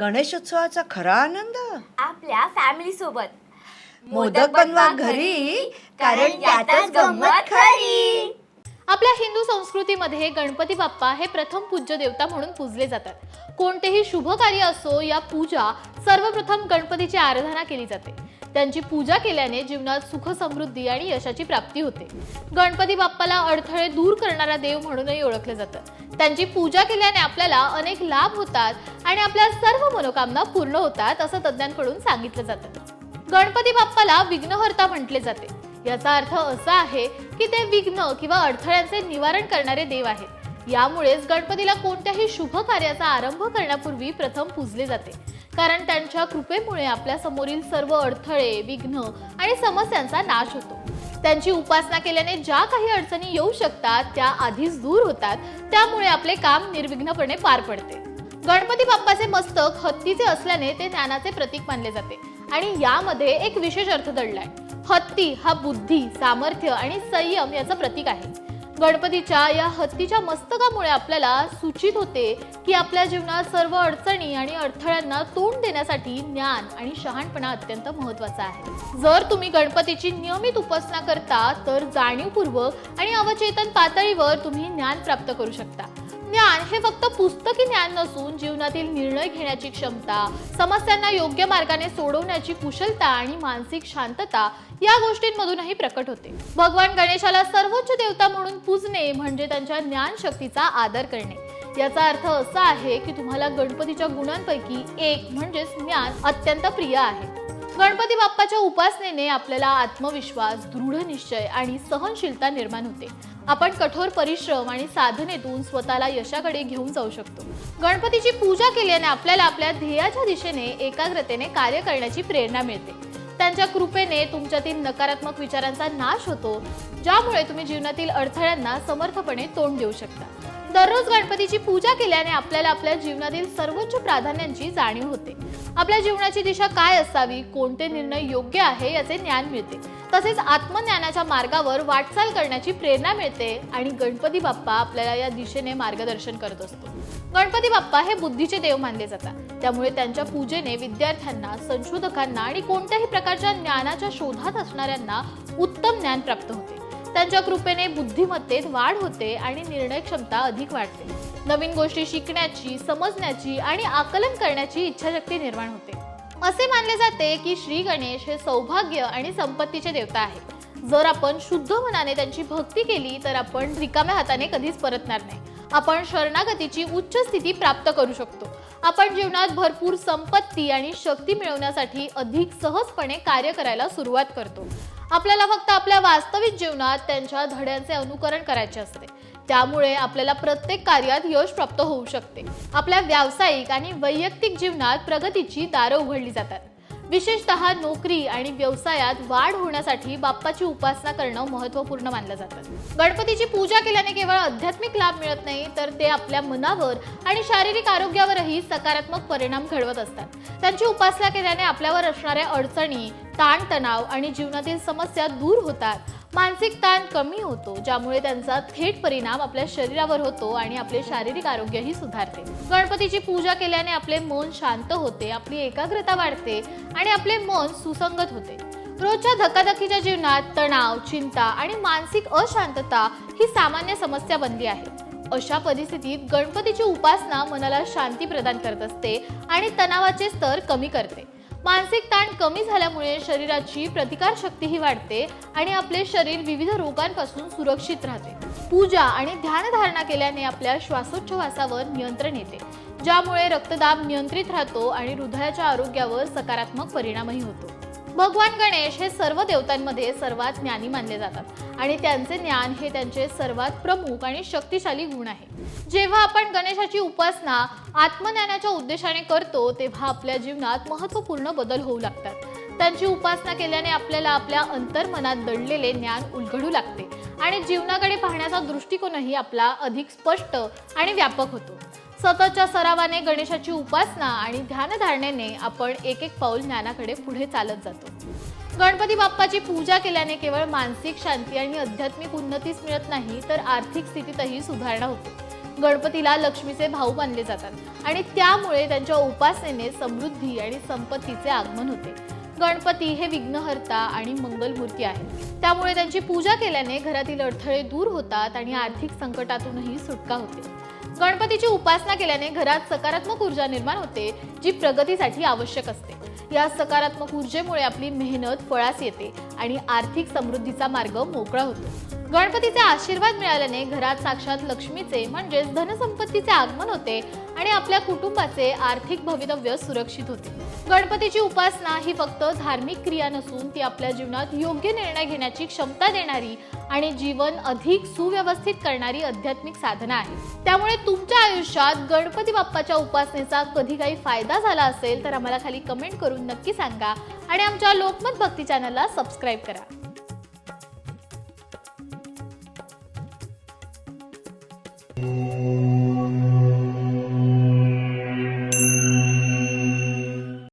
गणेशोत्सवाचा खरा आनंद? आपल्या फॅमिली सोबत. मोदक बनवा घरी कारण त्यातच गंमत खरी. आपल्या हिंदू संस्कृतीमध्ये गणपती बाप्पा हे प्रथम पूज्य देवता म्हणून पूजले जातात. कोणतेही शुभ कार्य असो या पूजा सर्वप्रथम गणपतीची आराधना केली जाते. त्यांची पूजा केल्याने जीवनात सुख समृद्धी आणि यशाची प्राप्ती होते. गणपती बाप्पाला अडथळे दूर करणारा देव म्हणूनही ओळखलं जातं. त्यांची पूजा केल्याने आपल्याला अनेक लाभ होतात आणि आपल्या सर्व मनोकामना पूर्ण होतात असं तज्ज्ञांकडून सांगितलं जातं. गणपती बाप्पाला विघ्नहर्ता म्हटले जाते. याचा अर्थ असा आहे की ते विघ्न किंवा अडथळ्यांचे निवारण करणारे देव आहेत. यामुळेच गणपतीला कोणत्याही शुभ कार्याचा आरंभ करण्यापूर्वी प्रथम पूजले जाते. कारण त्यांच्या कृपेमुळे आपल्या समोरील सर्व अडथळे विघ्न आणि समस्यांचा नाश होतो. त्यांची उपासना केल्याने ज्या काही अडचणी येऊ शकतात त्या आधीच दूर होतात. त्यामुळे आपले काम निर्विघ्नपणे पार पडते. गणपती बाप्पाचे मस्तक हत्तीचे असल्याने ते ज्ञानाचे प्रतीक मानले जाते. आणि यामध्ये एक विशेष अर्थ दडलाय. हत्ती हा बुद्धी सामर्थ्य आणि संयम याचं प्रतीक आहे. गणपतीच्या या हत्तीच्या मस्तकामुळे आपल्याला सूचित होते की आपल्या जीवनात सर्व अडचणी आणि अडथळ्यांना तोंड देण्यासाठी ज्ञान आणि शहाणपणा अत्यंत महत्त्वाचा आहे. जर तुम्ही गणपतीची नियमित उपासना करता तर जाणीवपूर्वक आणि अवचेतन पातळीवर तुम्ही ज्ञान प्राप्त करू शकता. ज्ञान हे फक्त पुस्तकी ज्ञान नसून जीवनातील निर्णय घेण्याची क्षमता समस्यांना योग्य मार्गाने सोडवण्याची कुशलता आणि मानसिक शांतता या गोष्टींमधूनही प्रकट होते. भगवान गणेशाला सर्वोच्च देवता म्हणून पूजणे म्हणजे त्यांच्या ज्ञान शक्तीचा आदर करणे. याचा अर्थ असा आहे की तुम्हाला गणपतीच्या गुणांपैकी एक म्हणजेच ज्ञान अत्यंत प्रिय आहे. गणपती बाप्पाच्या उपासनेने आपल्याला आत्मविश्वास दृढ निश्चय आणि सहनशीलता निर्माण होते. आपण कठोर परिश्रम आणि साधनेतून स्वतःला यशाकडे घेऊन जाऊ शकतो. गणपतीची पूजा केल्याने आपल्याला आपल्या ध्येयाच्या दिशेने एकाग्रतेने कार्य करण्याची प्रेरणा मिळते. त्यांच्या कृपेने तुमच्यातील नकारात्मक विचारांचा नाश होतो ज्यामुळे तुम्ही जीवनातील अडथळ्यांना समर्थपणे तोंड देऊ शकता. दररोज गणपतीची पूजा केल्याने आपल्याला आपल्या जीवनातील सर्वोच्च प्राधान्यांची जाणीव होते. आपल्या जीवनाची दिशा काय असावी कोणते निर्णय योग्य आहे याचे ज्ञान मिळते. तसेच आत्मज्ञानाच्या मार्गावर वाटचाल करण्याची प्रेरणा मिळते आणि गणपती बाप्पा आपल्याला या दिशेने मार्गदर्शन करत असतो. गणपती बाप्पा हे बुद्धीचे देव मानले जातात. त्यामुळे त्यांच्या पूजेने विद्यार्थ्यांना संशोधकांना आणि कोणत्याही प्रकारच्या ज्ञानाच्या शोधात असणाऱ्यांना उत्तम ज्ञान प्राप्त होते. त्यांच्या कृपेने बुद्धिमत्तेत वाढ होते आणि निर्णय क्षमता अधिक वाढते. नवीन गोष्टी शिकण्याची समजण्याची आणि आकलन करण्याची इच्छाशक्ती निर्माण होते. असे मानले जाते की श्री गणेश हे सौभाग्य आणि संपत्तीचे देवता आहे जर आपण शुद्ध मनाने त्यांची भक्ती केली तर आपण रिकाम्या हाताने कधीच परतणार नाही. आपण शरणागतीची उच्च स्थिती प्राप्त करू शकतो. आपण जीवनात भरपूर संपत्ती आणि शक्ती मिळवण्यासाठी अधिक सहजपणे कार्य करायला सुरुवात करतो. आपल्याला फक्त आपल्या वास्तविक जीवनात त्यांच्या धड्यांचे अनुकरण करायचे असते. त्यामुळे आपल्याला प्रत्येक कार्यात यश प्राप्त होऊ शकते. आपल्या व्यावसायिक आणि वैयक्तिक जीवनात प्रगतीची दारं उघडली जातात. विशेषतः नोकरी आणि व्यवसायात वाढ होण्यासाठी बाप्पाची उपासना करणं महत्त्वपूर्ण मानलं जातं. गणपतीची पूजा केल्याने केवळ आध्यात्मिक लाभ मिळत नाही तर ते आपल्या मनावर आणि शारीरिक आरोग्यावरही सकारात्मक परिणाम घडवत असतात. त्यांची उपासना केल्याने आपल्यावर असणाऱ्या अडचणी ताणतणाव आणि जीवनातील समस्या दूर होतात. मानसिक ताण कमी होतो ज्यामुळे त्यांचा थेट परिणाम आपल्या शरीरावर होतो आणि आपले शारीरिक आरोग्यही सुधारते. गणपतीची पूजा केल्याने आपले मन शांत होते आपली एकाग्रता वाढते आणि आपले मन सुसंगत होते. रोजच्या धकाधकीच्या जीवनात तणाव चिंता आणि मानसिक अशांतता ही सामान्य समस्या बनली आहे. अशा परिस्थितीत गणपतीची उपासना मनाला शांती प्रदान करत असते आणि तणावाचे स्तर कमी करते. मानसिक ताण कमी झाल्यामुळे शरीराची प्रतिकार शक्तीही वाढते आणि आपले शरीर विविध रोगांपासून सुरक्षित राहते. पूजा आणि ध्यानधारणा केल्याने आपल्या श्वासोच्छवासावर नियंत्रण येते ज्यामुळे रक्तदाब नियंत्रित राहतो आणि हृदयाच्या आरोग्यावर सकारात्मक परिणामही होतो. भगवान गणेश हे सर्व देवतांमध्ये सर्वात ज्ञानी मानले जातात. आणि त्यांचे ज्ञान हे त्यांचे सर्वात प्रमुख आणि शक्तिशाली गुण आहे. जेव्हा आपण गणेशाची उपासना आत्मज्ञानाच्या उद्देशाने करतो तेव्हा आपल्या जीवनात महत्त्वपूर्ण बदल होऊ लागतात. त्यांची उपासना केल्याने आपल्याला आपल्या अंतर्मनात दडलेले ज्ञान उलगडू लागते. आणि जीवनाकडे पाहण्याचा दृष्टिकोनही आपला अधिक स्पष्ट आणि व्यापक होतो. सततच्या सरावाने गणेशाची उपासना आणि ध्यानधारणेने आपण एक एक पाऊल ज्ञानाकडे पुढे चालत जातो. गणपती बाप्पाची पूजा केल्याने केवळ मानसिक शांती आणि आध्यात्मिक उन्नतीच मिळत नाही तर आर्थिक स्थितीतही सुधारणा होते. गणपतीला लक्ष्मीचे भाऊ मानले जातात आणि त्यामुळे त्यांच्या उपासनेने समृद्धी आणि संपत्तीचे आगमन होते. गणपती हे विघ्नहर्ता आणि मंगलमूर्ती आहेत. त्यामुळे त्यांची पूजा केल्याने घरातील अडथळे दूर होतात आणि आर्थिक संकटातूनही सुटका होते. गणपतीची उपासना केल्याने घरात सकारात्मक ऊर्जा निर्माण होते जी प्रगतीसाठी आवश्यक असते. या सकारात्मक ऊर्जेमुळे आपली मेहनत फळास येते आणि आर्थिक समृद्धीचा मार्ग मोकळा होतो. गणपतीचे आशीर्वाद मिळाल्याने घरात साक्षात लक्ष्मीचे म्हणजेच धनसंपत्तीचे आगमन होते आणि आपल्या कुटुंबाचे आर्थिक भवितव्य सुरक्षित होते. गणपतीची उपासना ही फक्त धार्मिक क्रिया नसून ती आपल्या जीवनात योग्य निर्णय घेण्याची क्षमता देणारी आणि जीवन अधिक सुव्यवस्थित करणारी आध्यात्मिक साधना आहे. त्यामुळे तुमच्या आयुष्यात गणपती बाप्पाच्या उपासनेचा कधी काही फायदा झाला असेल तर आम्हाला खाली कमेंट करून नक्की सांगा आणि आमच्या लोकमत भक्ती चॅनलला सबस्क्राईब करा.